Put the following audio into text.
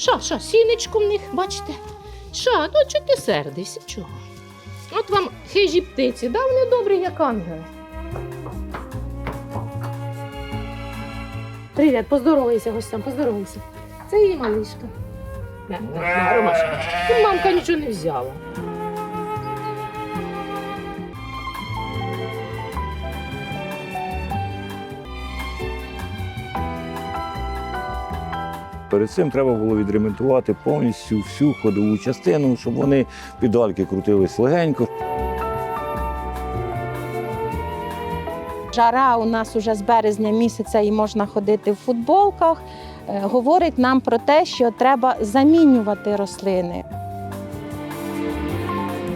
Ша, ша, сінечку в них, бачите? Ша, ну чого ти сердишся? Чого? От вам хижі птиці, да, вони добрі, як ангели. Привіт, поздоровайся гостям, поздоровайся. Це її малишка. На, на, на, Ромашка. Ну, мамка нічого не взяла. Перед цим треба було відремонтувати повністю всю ходову частину, щоб вони педальки крутились легенько. Жара у нас уже з березня місяця і можна ходити в футболках. Е, Говорить нам про те, що треба замінювати рослини.